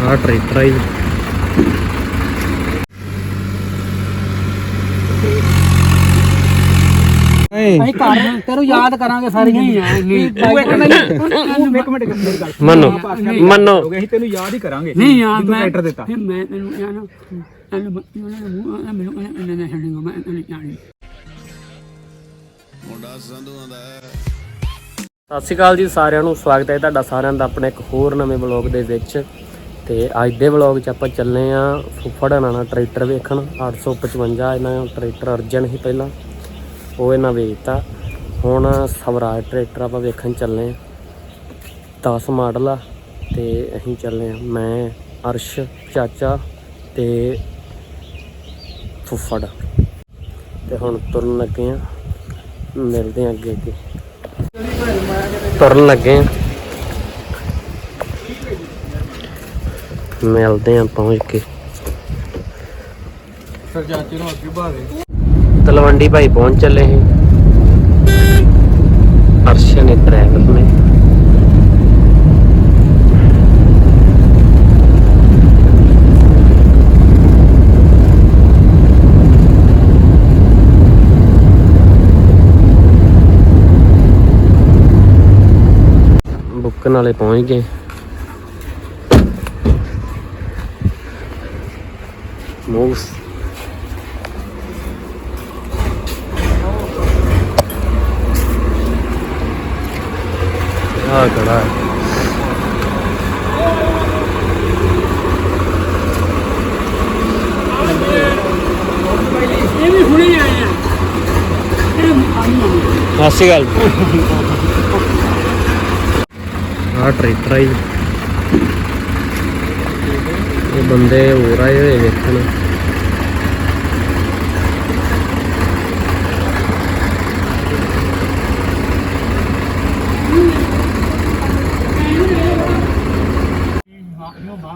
Tractor ਆ ਜੀ ਅਸੀਂ ਘਰ ਤੈਨੂੰ ਯਾਦ ਕਰਾਂਗੇ ਸਾਰੀਆਂ ਹੀ ਆ ਤੂੰ ਇੱਕ ਮਿੰਟ ਇੱਕ ਮਿੰਟ ਮੇਰੀ ਗੱਲ ਮੰਨੋ ਮੰਨੋ। ਅਸੀਂ ਤੈਨੂੰ ਯਾਦ ਹੀ ਕਰਾਂਗੇ। ਨਹੀਂ ਯਾਰ ਮੈਂ ਟਰੈਕਟਰ ਦਿੱਤਾ। ਫਿਰ ਮੈਂ ਤੈਨੂੰ ਕਿਹਾ ਨਾ ਇਹਨੂੰ ਬੱਤੀ ਉਹਨਾਂ ਨੇ ਮੂੰਹ ਆ ਇਹਨਾਂ ਨੇ ਜਾਣੀ। ਸਤਿ ਸ਼੍ਰੀ ਅਕਾਲ ਜੀ ਸਾਰਿਆਂ ਨੂੰ ਸਵਾਗਤ ਹੈ ਤੁਹਾਡਾ ਸਾਰਿਆਂ ਦਾ ਆਪਣੇ ਇੱਕ ਹੋਰ ਨਵੇਂ ਵਲੌਗ ਦੇ ਵਿੱਚ। ਤੇ ਅੱਜ ਦੇ ਵਲੌਗ 'ਚ ਆਪਾਂ ਚੱਲੇ ਆ ਫੁੱਫੜ ਨਾਨਾ ਟਰੈਕਟਰ ਵੇਖਣ। 855 ਇਹਨਾਂ ਦਾ ਟਰੈਕਟਰ ਅਰਜਨ ਸੀ ਪਹਿਲਾਂ। ਉਹ ਇਹਨਾਂ ਵੇਚਤਾ। ਹੁਣ ਸਵਰਾਜ ਟਰੈਕਟਰ ਆਪਾਂ ਵੇਖਣ ਚੱਲੇ ਆ। 10 ਮਾਡਲ ਆ ਤੇ ਅਸੀਂ ਚੱਲੇ ਆ। ਮੈਂ, ਅਰਸ਼, ਚਾਚਾ ਤੇ ਫੁੱਫੜ। ਤੇ ਹੁਣ ਤੁਰਨ ਲੱਗੇ ਆ। ਮਿਲਦੇ ਆ ਅੱਗੇ ਅੱਗੇ। ਤੁਰਨ ਲੱਗੇ ਆ। ਮਿਲਦੇ ਆ ਪਹੁੰਚ ਕੇ ਸਰ ਚਾਚੇ ਨੂੰ ਅੱਗੇ ਬਾਵੇ ਤਲਵੰਡੀ ਭਾਈ ਪਹੁੰਚ ਚੱਲੇ ਸੀ। ਅਰਸ਼ ਨੇ ਡਰਾਈਵਰ ਨੇ ਬੁੱਕਨ ਵਾਲੇ ਪਹੁੰਚ ਗਏ। ਮੂਵਸ ah, ਆ ਖੜਾ ਇਹ ਵੀ ਹੁਣੇ ਆਏ ਇਹ ਆਈ ਆ ਸਤਿ ਸ਼੍ਰੀ ਅਕਾਲ ਆ ਟਰੈਕਟਰ ਆਈ ਇਹ ਬੰਦੇ ਹੋਰ ਆਏ ਹੋਏ ਵੇਖਣ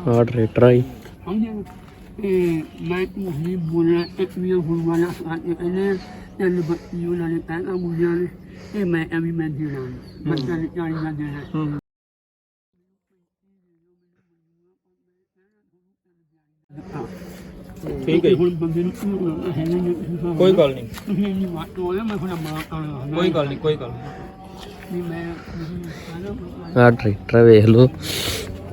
ਆ ਟਰੈਕਟਰ ਆਈ ਇਹ ਮੈਂ ਤੁਹਾਨੂੰ ਬੋਲਣਾ ਇੱਕ ਵੀ ਹੁਣ ਵਾਲਾ ਸਾਡੇ ਕਹਿੰਦੇ ਤੈਨੂੰ ਬੱਤੀ ਉਹਨਾਂ ਨੇ ਕਹਿਣਾ ਮੁੰਡਿਆਂ ਨੇ ਇਹ ਮੈਂ ਐਵੇਂ ਮੈਂ ਦੇਣਾ ਬੱਚਾ ਨੇ ਚਾਹੀ ਨਾ ਦੇਣਾ। ਠੀਕ ਹੈ ਜੀ। ਹੁਣ ਬੰਦੇ ਨੂੰ ਹੈ ਨਹੀਂ ਕੋਈ ਗੱਲ ਨਹੀਂ। ਤੁਸੀਂ ਇੰਨੀ ਵਾਟ ਹੋਇਆ ਮੈਂ ਹੁਣ ਮਾਰ ਆਣਾ ਕੋਈ ਗੱਲ ਨਹੀਂ ਕੋਈ ਗੱਲ ਨਹੀਂ। ਮੈਂ ਆ ਟਰੈਕਟਰ ਵੇਖ ਲਓ।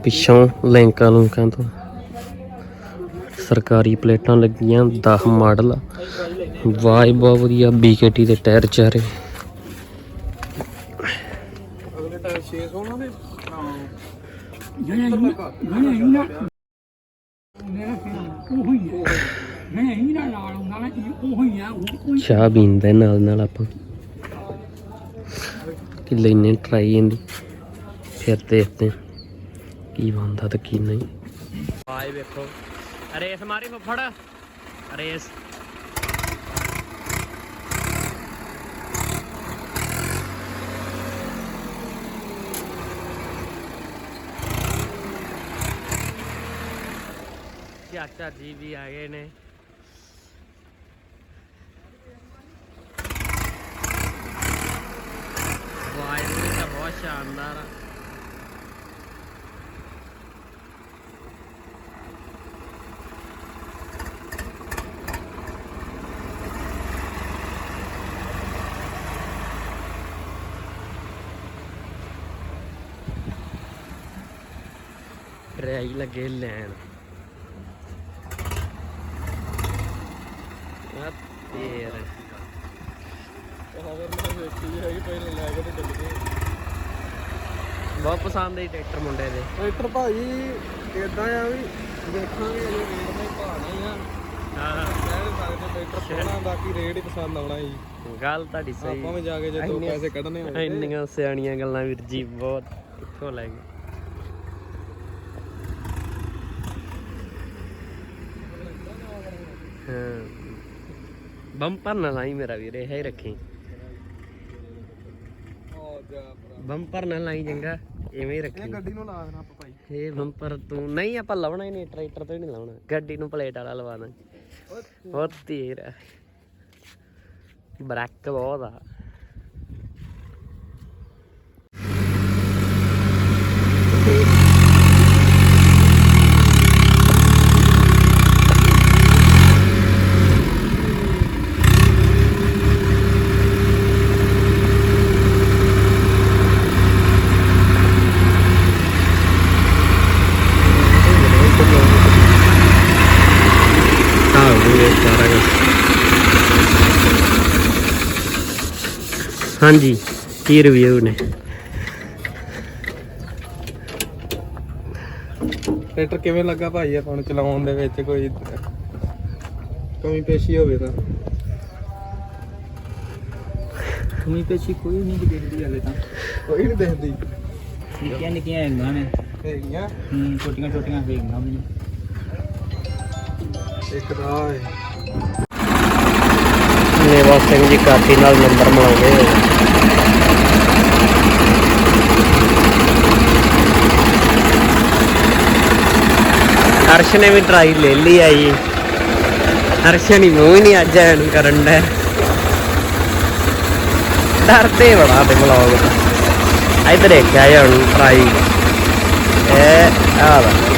ਪਿੱਛੋਂ ਲੈਂਕਾਂ ਲੁੰਕਾਂ ਤੋਂ ਸਰਕਾਰੀ ਪਲੇਟਾਂ ਲੱਗੀਆਂ 10 ਮਾਡਲ। ਆ ਵਾਹ ਜੀ, ਬਹੁਤ ਵਧੀਆ ਬੀਕੇਟੀ ਦੇ ਟਾਇਰ ਚਾਰੇ। ਅਗਲੇ ਟਾਈਮ 600 ਨਾ ਦੇ ਨਾਲ ਚਾਹ ਪੀਂਦੇ ਨਾਲ ਨਾਲ ਆਪਾਂ। ਕਿ ਲੈਨੇ ਟਰਾਈ ਇਹਦੀ ਫਿਰ ਦੇਖਦੇ ਕੀ ਬੰਦਾ ਤੇ ਕੀ ਨਹੀਂ। ਆਏ ਵੇਖੋ। ਰੇਸ ਮਾਰੀ ਫੁੱਫੜ ਰੇਸ ਚਾਚਾ ਜੀ ਵੀ ਆ ਗਏ ਨੇ। ਵਾਇਰਿੰਗ ਤਾਂ ਬਹੁਤ ਸ਼ਾਨਦਾਰ ਆ। ਟਰਾਈ ਲੱਗੇ ਲੈਣ। ਆ ਤੇਰ। ਹਵਰ ਮੈਂ ਵੇਖੀ ਹੈਗੀ ਪਹਿਲੇ ਲੈ ਕੇ ਤੇ ਚੱਲ ਗਏ ਬਹੁਤ ਪਸੰਦ ਹੈ ਟਰੈਕਟਰ ਮੁੰਡੇ ਦੇ। ਟਰੈਕਟਰ ਭਾਜੀ ਇਦਾਂ ਆ ਵੀ ਦੇਖਾਂਗੇ ਅਜੇ ਰੇਟ ਭਾਣਾ ਹੀ ਆ। ਹਾਂ। ਕਹਿ ਨਹੀਂ ਸਕਦੇ ਟਰੈਕਟਰ ਸੋਹਣਾ ਬਾਕੀ ਰੇਟ ਹੀ ਪਸੰਦ ਆਉਣਾ ਜੀ। ਗੱਲ ਤੁਹਾਡੀ ਆਪਾਂ ਸਹੀ ਵੀ ਜਾ ਕੇ ਜੇ ਦੋ ਪੈਸੇ ਕੱਢਣੇ ਹੋਣ ਇੰਨੀਆਂ ਸਿਆਣੀਆਂ ਗੱਲਾਂ ਵੀਰ ਜੀ ਬਹੁਤ ਇੱਥੋਂ ਲੈ ਗਏ। ਬੰਪਰ ਨਾ ਲਾਈ ਮੇਰਾ ਵੀਰ ਹੀ ਰੱਖੀ। ਬੰਪਰ ਨਾ ਲਾਈ ਚੰਗਾ ਐਵੇਂ ਹੀ ਰੱਖੀ। ਇਹ ਗੱਡੀ ਨੂੰ ਲਾ ਦੇਣਾ ਆਪਾਂ ਭਾਈ। ਇਹ ਬੰਪਰ ਤੂੰ ਨਹੀਂ ਆਪਾਂ ਲਾਉਣਾ ਹੀ ਨਹੀਂ ਟਰੈਕਟਰ ਤੋਂ ਹੀ ਨਹੀਂ ਲਾਉਣਾ। ਗੱਡੀ ਨੂੰ ਪਲੇਟ ਵਾਲਾ ਲਵਾਣਾ ਬਹੁਤ ਤੇਰਾ। ਬ੍ਰੈਕ ਬਹੁਤ ਆ। ਹਾਂਜੀ ਕੀ ਰਿਵਿਊ ਨੇ? ਟਰੈਕਟਰ ਕਿਵੇਂ ਲੱਗਾ ਭਾਈ ਆਪਾਂ ਨੂੰ ਚਲਾਉਣ ਦੇ ਵਿੱਚ ਕੋਈ ਕਮੀ ਪੇਸ਼ੀ ਹੋਵੇ ਤਾਂ? ਕਮੀ ਪੇਸ਼ੀ ਕੋਈ ਨਹੀਂ ਦੇਖਦੀ ਹਲੇ ਤਾਂ। ਕੋਈ ਨਹੀਂ ਦਿਖਦੀ। ਨਿੱਕੀਆਂ ਨਿੱਕੀਆਂ ਹੈਗੀਆਂ ਨੇ। ਹੈਗੀਆਂ? ਹੂੰ ਛੋਟੀਆਂ ਛੋਟੀਆਂ ਹੈਗੀਆਂ ਵੀ ਇੱਕ ਰਾਹ ਹੈ। ਮੇਵਾ ਸਿੰਘ ਜੀ ਕਾਤੀ ਨਾਲ ਨੰਬਰ ਮਿਲਾਉਂਦੇ ਹੋਏ। ਹਰਸ਼ ਨੇ ਵੀ ਟਰਾਈ ਲੈ ਲਈ ਆ ਜੀ। ਹਰਸ਼ ਨਹੀਂ ਮੂੰਹ ਹੀ ਨਹੀਂ ਅੱਜ ਐਨ ਕਰਨ ਦਾ ਡਰਦੇ ਬੜਾ ਤੇ ਬਲੌਗ ਦਾ। ਇਧਰ ਦੇਖਿਆ ਜੀ ਹੁਣ ਟਰਾਈ ਇਹ ਆ ਵਾ।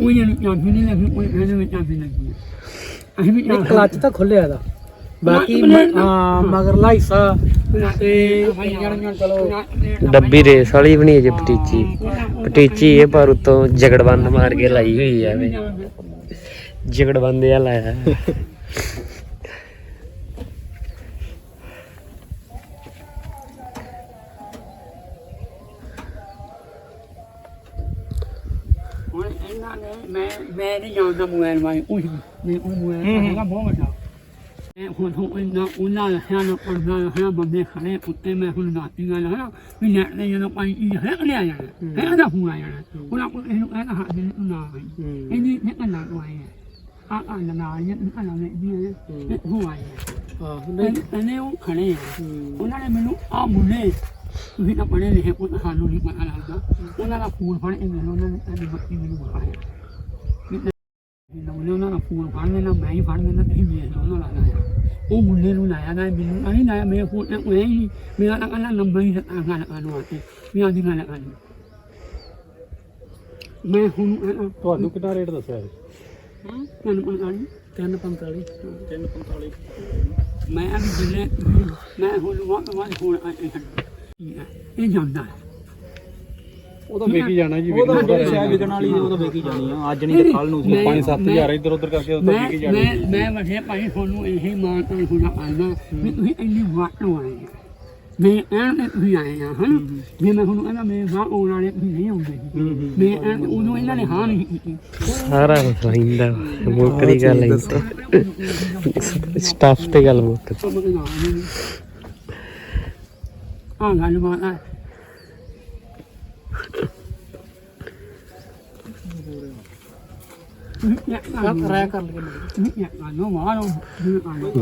ਉਹ ਜਿਹਨੂੰ ਚਾਬੀ ਨਹੀਂ ਲੱਗੀ ਉਹ ਇਹਦੇ ਵਿੱਚ ਚਾਬੀ ਲੱਗੀ। ਅਸੀਂ ਵੀ ਇਹ ਕਲੱਚ ਤਾਂ ਖੁੱਲਿਆ ਦਾ ਬਾਕੀ ਮ- ਹਾਂ ਮਗਰਲਾ ਹਿੱਸਾ ਤੇ ਇੰਜਣ ਚਲੋ। ਡੱਬੀ ਰੇਸ ਵਾਲੀ ਬਣੀ ਹੈ ਜੇ ਪਟੀਚੀ ਪਟੀਚੀ ਇਹ ਪਰ ਉਤੋਂ ਜਗੜਬੰਦ ਮਾਰ ਕੇ ਲਾਈ ਹੋਈ ਆ ਐਵੇਂ ਜਗੜਬੰਦ ਆ ਲਾਇਆ ਹੁਣ ਇਹਨਾਂ ਨੇ ਮੈਂ ਮੈਂ ਨਹੀਂ ਜਾਣਦਾ ਮੋਬਾਈਲ ਵਾਈ ਉਹ ਮੈਂ ਉਹ ਮੋਬਾਈਲ ਹੈਗਾ ਬਹੁਤ ਵੱਡਾ। ਇਹ ਹੁਣ ਹੁਣ ਇਹਨਾਂ ਉਹਨਾਂ ਹੈ ਨਾ ਬੰਦੇ ਖੜੇ ਉੱਤੇ ਮੈਂ ਹੁਣ ਨਾਤੀ ਗੱਲ ਹੈ ਨਾ ਵੀ ਨੈਟ ਨੇ ਜਦੋਂ ਪਾਈ ਇਹ ਹੈ ਲਿਆ ਜਾਣਾ ਹੈ। ਦਾ ਫੋਨ ਆ ਜਾਣਾ। ਉਹਨਾਂ ਕੋਲ ਇਹਨੂੰ ਕਹਿੰਦਾ ਹੱਥ ਦੇ ਨੂੰ ਨਾ ਆਈ ਇਹਦੀ ਨੇ ਕੰਨਾ ਤੋਂ ਆਈ ਹੈ ਆ ਆ ਨਾ ਨਾ ਇਹ ਕੰਨਾ ਨੇ ਦੀ ਹੈ। ਉਹ ਆਈ ਹੈ ਹਾਂ ਇਹਨੇ ਉਹ ਖੜੇ ਆ। ਉਹਨਾਂ ਨੇ ਮੈਨੂੰ ਆ ਮੁੰਡੇ ਤੁਸੀਂ ਤਾਂ ਪੜ੍ਹੇ ਲਿਖੇ ਸਾਨੂੰ ਨਹੀਂ ਪਤਾ ਲੱਗਦਾ। ਉਹਨਾਂ ਦਾ ਫੋਨ ਫੜ ਕੇ ਮੈਨੂੰ ਉਹਨਾਂ ਨੇ ਕਹਿੰਦੇ ਬੱਤੀ ਮੈਨੂੰ ਵਿਖਾਇਆ। ਵੀ ਤੇ ਉਹਨੇ ਉਹਨਾਂ ਦਾ ਫੋਨ ਫੜ ਲੈਣਾ ਮੈਂ ਹੀ ਫੜ ਲੈਣਾ ਤੁਸੀਂ ਵੇਖ ਲਓ ਉਹਨਾਂ ਦਾ ਲਾਇਆ ਉਹ ਮੁੰਡੇ ਨੂੰ ਲਾਇਆ ਨਾ ਮੈਨੂੰ ਨਹੀਂ ਲਾਇਆ ਮੇਰੇ ਫੋਨ ਤੇ ਉਹ ਹੀ ਮੇਰਾ ਤਾਂ ਕਹਿੰਦਾ ਨੰਬਰ ਹੀ ਦਿੱਤਾ ਗੱਲ ਕਰਨ ਵਾਸਤੇ ਵੀ ਆਦੀ ਗੱਲ ਕਰ ਮੈਂ ਹੁਣ ਇਹ- ਤੁਹਾਨੂੰ ਕਿੰਨਾ ਰੇਟ ਦੱਸਿਆ ਹੈ ਹਾਂ ਤੁਹਾਨੂੰ ਪਤਾ ਨਹੀਂ 345 345 ਮੈਂ ਹੁਣ ਵਾਂ ਵਾਂ ਹੁਣ ਇਹ ਜਾਂਦਾ ਹੈ। ਉਹ ਤਾਂ ਵੇਖੀ ਜਾਣਾ ਜੀ ਉਹ ਤਾਂ ਵੇਖੀ ਜਿਹੜੀ ਸ਼ਾਇਦ ਵਿਕਣ ਵਾਲੀ ਉਹ ਤਾਂ ਵੇਖੀ ਜਾਣੀ ਆ। ਅੱਜ ਨਹੀਂ ਤਾਂ ਕੱਲ ਨੂੰ ਮੈਂ- 5-7000 ਇੱਧਰ ਉੱਧਰ ਕਰਕੇ ਉਹ ਤਾਂ ਮੈਂ ਵੇਖੀ ਜਾਣੀ। ਮੈਂ ਮੈਂ ਵਸੇ ਭਾਈ ਤੁਹਾਨੂੰ ਇਹ ਮਾਨ ਤਾਂ ਹੋਣਾ ਆਣਾ ਵੀ ਤੁਸੀਂ ਇੰਨੀ ਵਾਟ ਨੂੰ ਆਏ ਮੈਂ ਐਨ ਤੁਸੀਂ ਆਏ ਆ ਹਨ? ਜੇ ਮੈਂ ਤੁਹਾਨੂੰ ਕਹਿੰਦਾ ਮੇਰੇ ਗਾਂ ਆਉਣ ਵਾਲੇ ਤੁਸੀਂ ਨਹੀਂ ਆਉਂਦੇ। ਮੈਂ ਐਨ ਉਦੋਂ ਇਹਨਾਂ ਨੇ ਹਾਂ ਨਹੀਂ ਕੀਤੀ। ਸਾਰਾ ਕੁਝ ਰਹਿੰਦਾ ਮੁੱਕਦੀ ਗੱਲ ਹੈ ਸਟਾਫ ਤੇ ਗੱਲ ਮੁੱਕ ਸਮਝ ਨਾ ਆਈ ਆ ਗੱਲ ਬਾਤ ਹੈ ਰਾਇ ਕਰ ਲਈਏ ਨੋ ਮਾਰੋ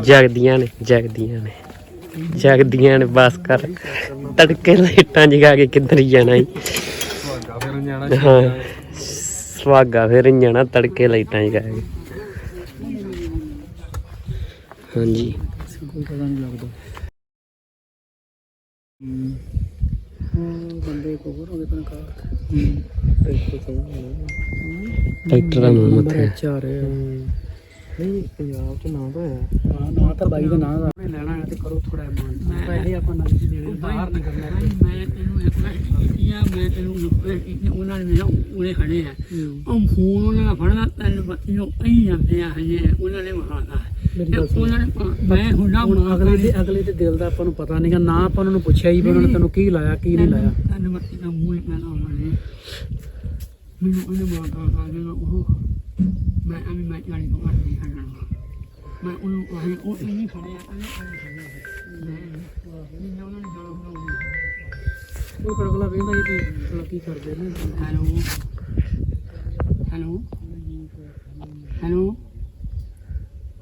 ਜਗਦੀਆਂ ਨੇ ਜਗਦੀਆਂ ਨੇ। ਜਗਦੀਆਂ ਨੇ, ਬਸ ਕਰ। ਤੜਕੇ ਲਾਈਟਾਂ ਜਗਾ ਕੇ ਕਿੱਧਰ ਜਾਣਾ ਈ? ਸੁਹਾਗਾ ਫਿਰ ਜਾਣਾ ਹਾਂ ਸਵਾਗਾ ਫਿਰ ਜਾਣਾ, ਤੜਕੇ ਲਾਈਟਾਂ ਜਗਾ ਕੇ। ਹਾਂਜੀ। ਕੋਈ ਪਤਾ ਨਹੀਂ ਲੱਗਦਾ ਬੰਦੇ ਕੋ ਹੋਰ ਹੋਵੇ ਤਨਖਾਹ ਟਰੈਕਟਰਾਂ ਨੂੰ ਨੰਬਰ ਮੱਥੇ ਅੱਛਾ ਰਿਹਾ। ਨਹੀਂ ਪੰਜਾਬ ਚ ਨਾ ਤਾਂ ਹੈ। ਹਾਂ ਨਾ ਤਾਂ ਬਾਈ ਦਾ ਨਾਂ ਦਾ। ਲੈਣਾ ਹੈ ਤੇ ਕਰੋ ਥੋੜਾ ਮਾਨ। ਪੈਸੇ ਆਪਾਂ ਨਾਲ ਹੀ ਦੇਣੇ ਬਾਹਰ ਨਹੀਂ ਕਰਨਾ ਮੈਂ ਤੈਨੂੰ ਇੱਕ ਵਾਰ ਕੀਤੀਆਂ ਮੈਂ ਤੈਨੂੰ ਇਹ ਉਹਨਾਂ ਨੇ ਮੇਰਾ ਉਹਨੇ ਖੜੇ ਆ। ਉਹ ਫੋਨ ਉਹਨਾਂ ਦਾ ਫੜਨਾ ਤੈਨੂੰ ਬੱਤੀ ਨੂੰ ਅਈ ਜਾਂਦੇ ਆ ਹਜੇ ਉਹਨਾਂ ਨੇ ਮਹਾਨਾ ਸੁਣ। ਉਹਨਾਂ ਨੇ ਮੈਂ ਹੁਣਾ ਹੁਣ ਅਗਲੇ ਦੇ ਅਗਲੇ ਦੇ ਦਿਲ ਦਾ ਆਪਾਂ ਨੂੰ ਪਤਾ ਨਹੀਂਗਾ ਨਾ ਆਪਾਂ ਉਹਨਾਂ ਨੂੰ ਪੁੱਛਿਆ ਹੀ ਵੀ ਉਹਨਾਂ ਨੇ ਤੈਨੂੰ ਕੀ ਲਾਇਆ ਕੀ ਨਹੀਂ ਲਾਇਆ। ਦਾ ਮੂੰਹ ਮੈਂ ਮੈਨੂੰ ਉਹਨੇ ਉਹ ਅਮੀ ਮੈਂ ਜਾਣੀ ਤੋਂ ਅੱਡੀ ਖੜਨਾ। ਮੈਂ ਉਹਨੂੰ ਉਹ ਉਹ ਨਹੀਂ ਖੜਿਆ ਉਹਨੇ ਖੜਿਆ। ਮੈਂ ਨਹੀਂ ਉਹਨਾਂ ਨੇ ਜਾਣਾ ਹੁੰਦਾ ਉਹ ਕਰ ਅਗਲਾ ਵੇਂਦਾ ਇਹ ਵੀ ਕੀ ਕਰਦੇ ਨੇ। ਹੈਲੋ? ਹੈਲੋ? ਹੈਲੋ?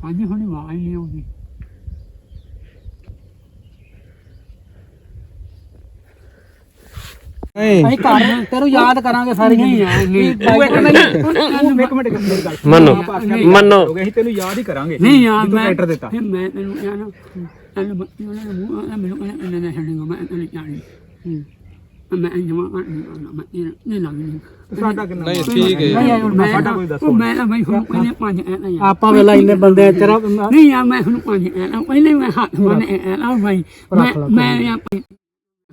ਹਾਂਜੀ ਹੁਣੇ ਆਵਾਜ਼ ਨਹੀਂ ਆਉਂਦੀ ਨਹੀਂ ਅਸੀਂ ਘਰ ਤੈਨੂੰ ਯਾਦ ਕਰਾਂਗੇ ਸਾਰੀ ਯਾਰ ਤੂੰ ਇੱਕ ਮਿੰਟ ਇੱਕ ਮਿੰਟ ਮੇਰੀ ਗੱਲ ਮੰਨੋ ਮੰਨੋ ਅਸੀਂ ਤੈਨੂੰ ਯਾਦ ਹੀ ਕਰਾਂਗੇ ਨਹੀਂ ਯਾਰ ਮੈਂ ਟਰੈਕਟਰ ਦਿੱਤਾ ਫਿਰ ਮੈਂ ਤੈਨੂੰ ਕਿਹਾ ਨਾ ਉਹਨਾਂ ਮੂੰਹ ਮੈਨੂੰ ਕਹਿੰਦਾ ਇਹਨਾਂ ਨੇ ਛੱਡੇਗਾ ਮੈਂ ਤੈਨੂੰ ਜਾਣੀ ਮੈਂ ਜਮਾ ਕਰ ਨਹੀਂ ਆਉਣਾ ਮੈਂ ਇਹ ਨਹੀਂ ਲੱਗਣੀ ਸਾਡਾ ਕਿੰਨਾ ਨਹੀਂ ਠੀਕ ਹੈ। ਨਹੀਂ ਯਾਰ ਮੈਂ ਸਾਡਾ ਕੋਈ ਦੱਸੋ। ਮੈਂ ਤਾਂ ਬਈ ਹੁਣ ਪਹਿਲੇ ਪੰਜ ਐਨਾ ਯਾਰ ਆਪਾਂ ਵੇਲਾ ਇੰਨੇ ਬੰਦੇ ਤੇਰਾ ਨਹੀਂ ਯਾਰ ਮੈਂ ਹੁਣ ਪੰਜ ਐਨਾ ਪਹਿਲੇ ਮੈਂ ਹੱਥ ਬੰਨੇ ਐਨਾ ਭਾਈ ਮੈਂ ਮੈਂ ਯਾਰ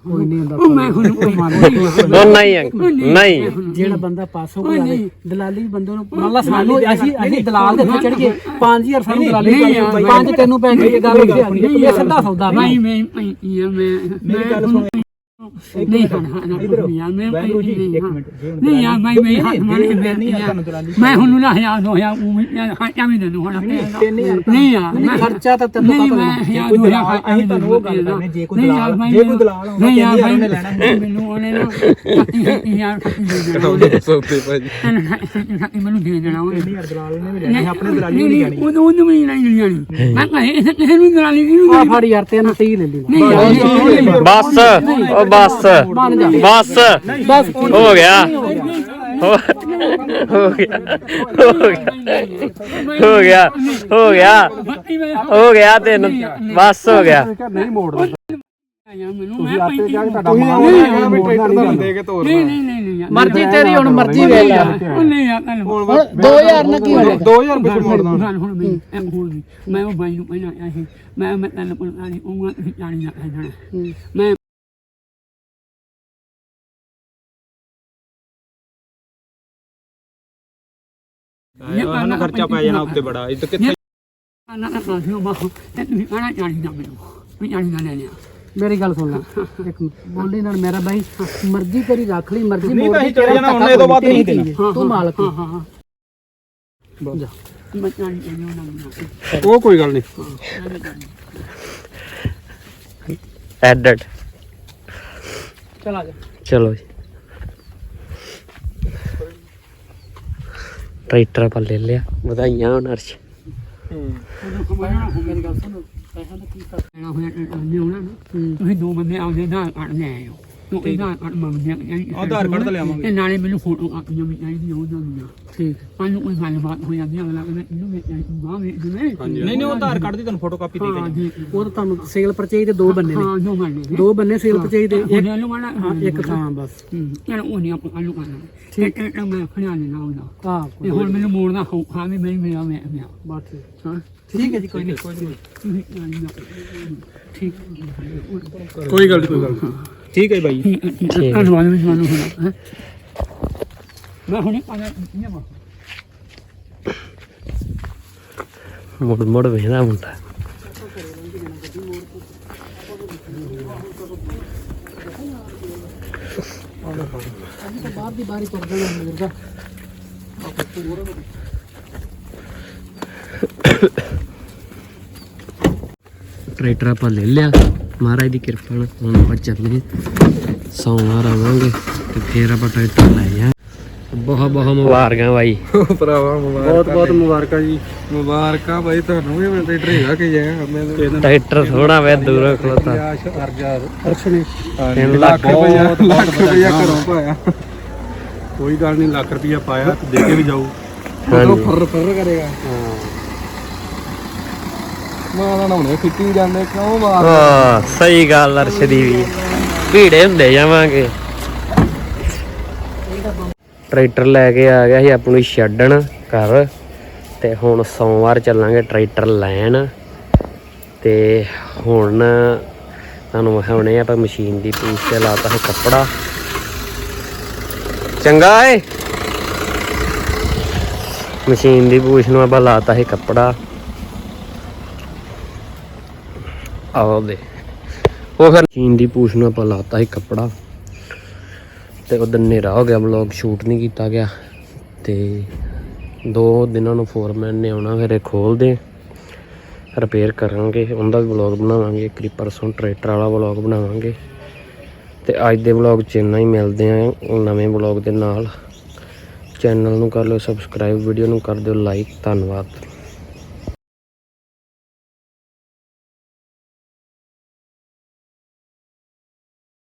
ਕੋਈ ਨਹੀਂ ਹੁੰਦਾ ਉਹ ਮੈਂ ਹੁਣ ਕੋਈ ਮੰਨ ਉਹ ਨਹੀਂ। ਅੰਕ- ਨਹੀਂ ਜਿਹੜਾ ਬੰਦਾ ਪਾਸ ਹੋ ਗਿਆ ਦਲਾਲੀ ਬੰਦੇ ਨੂੰ ਮੰਨ ਲਾ ਸਾਨੂੰ ਅਸੀਂ ਅਸੀਂ ਦਲਾਲ ਦੇ ਉੱਤੇ ਚੜ ਗਏ 5000 ਸਾਨੂੰ ਦਲਾਲੀ ਨਹੀਂ ਯਾਰ, ਗਈ ਪੰਜ ਤੈਨੂੰ ਪੈ ਗਈ ਇਹ ਗੱਲ ਇਹ ਸਿੱਧਾ ਸੌਦਾ ਨਹੀਂ ਮੈਂ ਯਾਰ ਮੈਂ ਮੇਰੀ ਗੱਲ ਸੁਣ। ਨਹੀਂ ਹਾਂ ਹਾਂ ਯਾਰ ਮੈਂ ਮਿੰਟ ਜੇ ਹੁਣ ਨਹੀਂ ਯਾਰ ਮੈਂ ਮੈਂ ਹੱਥ ਮਾਰੇ ਮੈਂ ਨਹੀਂ ਦਲਾਲੀ ਮੈਂ ਹੁਣ ਨਾ ਦੋ ਹਜ਼ਾਰ ਉਹ ਯਾਰ ਹਾਂ ਵੀ ਦੇਣਾ ਹੁਣ ਨਹੀਂ ਯਾਰ ਮੈਂ ਖਰਚਾ ਤਾਂ ਤੈਨੂੰ ਨਹੀਂ ਪਤਾ ਮੈਂ ਨਹੀਂ ਹਜ਼ਾਰ ਕੋਈ ਦੋ ਦਲਾਲ ਅਸੀਂ ਤੁਹਾਨੂੰ ਉਹ ਗੱਲ ਕਰਨੇ ਜੇ ਕੋਈ ਨਹੀਂ ਯਾਰ ਦਲਾਲ ਮੈਂ ਜੇ ਕੋਈ ਦਲਾਲ ਆਉਂਦਾ ਨਹੀਂ ਯਾਰ 3000 ਉਹਨੇ ਮੈਂ ਲੈਣਾ ਮੈਨੂੰ ਉਹਨੇ ਨਾ ਯਾਰ ਦੇ ਸੌਤੇ ਭਾਜੀ ਉਹਨੇ ਮੈਨੂੰ ਦੇ ਦੇਣਾ ਉਹਨੇ 3000 ਦਲਾਲ ਉਹਨੇ ਵੀ ਲੈਣੀ ਆਪਣੇ ਦਲਾਲੀ ਨਹੀਂ ਨਹੀਂ ਨਹੀਂ ਜਾਣੀ ਉਹ ਉਹਨੂੰ ਵੀ ਨਹੀਂ ਜਾਣੀ ਮੈਂ ਕਹੇ ਕਿਸੇ ਨੂੰ ਦਲਾਲੀ ਨਹੀਂ ਆ ਫੜ ਯਾਰ ਤੈਨੂੰ 30 ਲੈ ਲਈ ਨਹੀਂ ਯਾਰ ਬਸ ਬਸ। ਬਸ। ਬਸ ਹੋ ਗਿਆ। ਹੋ ਹੋ ਗਿਆ। ਹੋ ਗਿਆ। ਹੋ ਗਿਆ। ਹੋ ਗਿਆ। ਤੈਨੂੰ। ਬਸ ਹੋ ਗਿਆ। ਨਹੀਂ ਮੋੜਦਾ। ਮੈਨੂੰ। ਮੈਂ ਤੋਰਨਾ। ਨਹੀਂ ਨਹੀਂ ਨਹੀਂ ਨਹੀਂ। ਮਰਜ਼ੀ ਤੇਰੀ ਹੁਣ ਮਰਜ਼ੀ ਵੇਖ ਲੈ। ਉਹ ਨਹੀਂ ਯਾਰ ਕੱਲ ਹੁਣ 2000 ਨਾਲ ਕੀ ਹੋ ਗਿਆ? 2000 ਪਿੱਛੇ ਮੋੜਨਾ। ਗੱਲ ਹੁਣ ਮੈਂ ਹੁਣ ਮੈਂ ਉਹ ਬਾਈ ਨੂੰ ਪਹਿਲਾਂ ਆਇਆ ਸੀ। ਮੈਂ ਮੈਂ ਤੈਨੂੰ ਕੋਲ ਆਣੀ ਉਹ ਮੈਂ ਤੁਸੀਂ ਜਾਣੀ ਨਾ ਜਾਣਾ। ਮੈਂ ਉਹਨੂੰ ਖਰਚਾ ਪੈ ਜਾਣਾ ਉੱਤੇ ਬੜਾ ਇਹ ਤਾਂ ਕਿੱਥੇ ਨਾ ਨਾ ਨੂੰ ਬਾਹੋ ਤੇ ਤੁਸੀਂ ਆਣਾ ਜਾਣੀ ਨਾ ਮੈਨੂੰ ਵੀ ਜਾਣੀ ਨਾ ਲੈ ਲਿਆ ਮੇਰੀ ਗੱਲ ਸੁਣ ਲੈ ਇੱਕ। ਬੋਲੀ ਨਾਲ ਮੇਰਾ ਬਾਈ ਮਰਜ਼ੀ ਤੇਰੀ ਰੱਖ ਲਈ ਮਰਜ਼ੀ ਨਹੀਂ ਮੋੜ ਤਾਂ ਅਸੀਂ ਚਲੇ ਤੇਰਾ ਜਾਣਾ, ਉਹਨੇ ਤੋਂ ਬਾਅਦ ਨਹੀਂ ਦੇਣਾ। ਤੂੰ ਮਾਲਕ ਹਾਂ ਹੈ। ਹਾਂ ਜਾ ਮੈਂ ਜਾਣੀ ਜਾਣੀ ਨਾ ਉਹ ਕੋਈ ਗੱਲ ਨਹੀਂ ਐਡਿਟ ਚਲ ਆ ਜਾ ਚਲੋ ਜੀ ਟਰੈਕਟਰ ਆਪਾਂ ਲੈ ਲਿਆ ਵਧਾਈਆਂ ਹੋਣ ਅਰਸ਼। ਮੇਰੀ ਗੱਲ ਸੁਣ ਪੈਸਾ ਦਾ ਕੀ ਕਰ ਲੈਣਾ ਹੋਇਆ ਨਹੀਂ ਹੋਣਾ ਨਾ ਤੁਸੀਂ ਦੋ ਬੰਦੇ ਆਉਂਦੇ ਨਾ ਕੱਢ ਲੈ ਆਇਓ। ਤੂੰ ਇਹਦਾ ਕੱਢ ਮੰਗਦੇ ਆਧਾਰ ਕਾਰਡ ਤਾਂ ਲਿਆਵਾਂਗੇ। ਇਹ ਨਾਲੇ ਮੈਨੂੰ ਫੋਟੋ ਆਪਣੀਆਂ ਵੀ ਚਾਹੀਦੀਆਂ ਹੋ ਜਾਂਦੀਆਂ ਠੀਕ। ਸਾਨੂੰ ਕੋਈ ਗੱਲਬਾਤ ਹੋ ਜਾਂਦੀ ਹੈ ਅਗਲਾ ਕਹਿੰਦਾ ਇਹਨੂੰ ਵੀ ਬਾਹ ਵੀ ਜਿਵੇਂ ਨਹੀਂ ਨਹੀਂ ਉਹ ਆਧਾਰ ਕਾਰਡ ਦੀ ਤੁਹਾਨੂੰ ਫੋਟੋ ਕਾਪੀ ਦੇ ਹਾਂ ਕੇ ਜੀ ਉਹ ਤਾਂ ਤੁਹਾਨੂੰ ਸੇਲ ਪਰਚੇਜ ਦੇ ਦੋ ਬੰਨੇ ਨੇ। ਹਾਂ ਜੋ ਮੰਨ ਲਈ ਦੋ ਬੰਨੇ ਸੇਲ ਪਰਚੇਜ ਦੇ ਇੱਕ ਉਹਨੇ ਨੂੰ ਮਾਣਾ ਹਾਂ ਇੱਕ ਥਾਂ ਬਸ। ਯਾਰ ਉਹ ਨਹੀਂ ਆਪਾਂ ਆਲੂ ਕਰਨਾ। ਠੀਕ। ਹੈ ਤਾਂ ਮੈਂ ਖੜਿਆ ਨਹੀਂ ਨਾ ਹੁੰਦਾ ਹਾਂ ਤੇ ਹੁਣ ਮੈਨੂੰ ਮੋੜਨਾ ਹੋ ਹਾਂ ਵੀ ਮੈਂ ਮੇਰਾ ਮੈਂ ਮੈਂ। ਬਾਤ ਠੀਕ। ਹਾਂ। ਠੀਕ ਹੈ ਜੀ ਕੋਈ ਨਹੀਂ। ਕੋਈ ਨਹੀਂ। ਠੀਕ। ਕੋਈ ਗੱਲ ਨਹੀਂ ਕੋਈ ਗੱਲ ਨੀ। ਠੀਕ ਹੈ ਬਾਈ। ਠੀਕ ਹੈ। ਧੰਨਵਾਦ ਵੀ ਤੁਹਾਨੂੰ ਹੋਣਾ ਹੈ। ਮੈਂ ਹੁਣੇ ਪਾਣਾ ਨਹੀਂ ਮਾ ਮੁੜ ਮੁੜ ਵੇਖਦਾ ਮੁੰਡਾ। ਬਾਹਰ ਦੀ ਬਾਰੀ ਟਰੈਕਟਰ ਆਪਾਂ ਲੈ ਲਿਆ। ਮਹਾਰਾਜ ਦੀ ਕਿਰਪਾ ਨਾਲ ਹੁਣ ਆਪਾਂ ਚੱਲੇ ਸੋਮਵਾਰ ਆਵਾਂਗੇ ਤੇ ਫੇਰ ਆਪਾਂ ਟਰੈਕਟਰ ਲੈ ਜਾ ਬਹੁਤ ਬਹੁਤ ਮੁਬਾਰਕਾਂ। ਬਾਈ। ਭਰਾਵਾ ਮੁਬਾਰਕਾਂ ਬਹੁਤ ਬਹੁਤ ਮੁਬਾਰਕਾਂ ਜੀ। ਮੁਬਾਰਕਾਂ ਬਾਈ ਤੁਹਾਨੂੰ ਵੀ ਮੈਂ ਟਰੈਕਟਰ ਹੈਗਾ ਕਿ ਜਾਇਆ ਮੈਂ ਟਰੈਕਟਰ ਥੋੜਾ ਵੇ ਦੂਰੋਂ ਖਲੋਤਾ। ਆਸ਼ ਅਰਜਾ ਅਰਸ਼ ਨੇ ਤਿੰਨ ਲੱਖ ਰੁਪਇਆ ਲੱਖ ਰੁਪਇਆ ਘਰੋਂ ਪਾਇਆ। ਕੋਈ ਗੱਲ ਨਹੀਂ ਲੱਖ ਰੁਪਇਆ ਪਾਇਆ ਤੇ ਦੇ ਕੇ ਵੀ ਜਾਊ। ਫਰ ਫਰ ਕਰੇਗਾ। ਮਾਂ ਨਾ ਹੁਣੇ ਫਿੱਟੀ ਜਾਂਦੇ, ਕਿਉਂ ਮਾਰ ਹਾਂ? ਸਹੀ ਗੱਲ ਅਰਸ਼ ਵੀ। ਭੀੜੇ ਹੁੰਦੇ ਜਾਵਾਂਗੇ। ਟਰੈਕਟਰ ਲੈ ਕੇ ਆ ਗਿਆ ਸੀ, ਆਪ ਨੂੰ ਛੱਡਣ ਘਰ। ਤੇ ਹੁਣ ਸੋਮਵਾਰ ਚੱਲਾਂਗੇ ਟਰੈਕਟਰ ਲੈਣ। ਤੇ ਹੁਣ ਤੁਹਾਨੂੰ ਵਿਖਾਉਣੇ ਆਪਾਂ ਮਸ਼ੀਨ ਦੀ ਪੀਸ ਤੇ ਲਾਤਾ ਹੈ ਕੱਪੜਾ। ਚੰਗਾ ਏ। ਮਸ਼ੀਨ ਦੀ ਪੂਛ ਨੂੰ ਆਪਾਂ ਲਾਤਾ ਹੈ ਕੱਪੜਾ। ਆਓ ਦੇ। ਉਹ ਫਿਰ ਮਸ਼ੀਨ ਦੀ ਪੂਛ ਨੂੰ ਆਪਾਂ ਲਾਤਾ ਸੀ ਕੱਪੜਾ। ਤੇ ਉਦੋਂ ਹਨੇਰਾ ਹੋ ਗਿਆ ਵਲੌਗ ਸ਼ੂਟ ਨਹੀਂ ਕੀਤਾ ਗਿਆ। ਤੇ ਦੋ ਦਿਨਾਂ ਨੂੰ ਫੋਰਮੈਨ ਨੇ ਆਉਣਾ, ਫਿਰ ਇਹ ਖੋਲਦੇ। ਰਿਪੇਅਰ ਕਰਾਂਗੇ, ਉਹਦਾ ਵੀ ਵਲੌਗ ਬਣਾਵਾਂਗੇ, ਇੱਕ ਵਾਰੀ ਪਰਸੋਂ ਟਰੈਕਟਰ ਵਾਲਾ ਵਲੌਗ ਬਣਾਵਾਂਗੇ। ਤੇ ਅੱਜ ਦੇ ਵਲੌਗ 'ਚ ਇੰਨਾ ਹੀ ਮਿਲਦੇ ਆਂ ਨਵੇਂ ਵਲੌਗ ਦੇ ਨਾਲ। ਚੈਨਲ ਨੂੰ ਕਰ ਲਿਓ ਸਬਸਕ੍ਰਾਈਬ ਵੀਡੀਓ ਨੂੰ ਕਰ ਦਿਓ ਲਾਈਕ ਧੰਨਵਾਦ।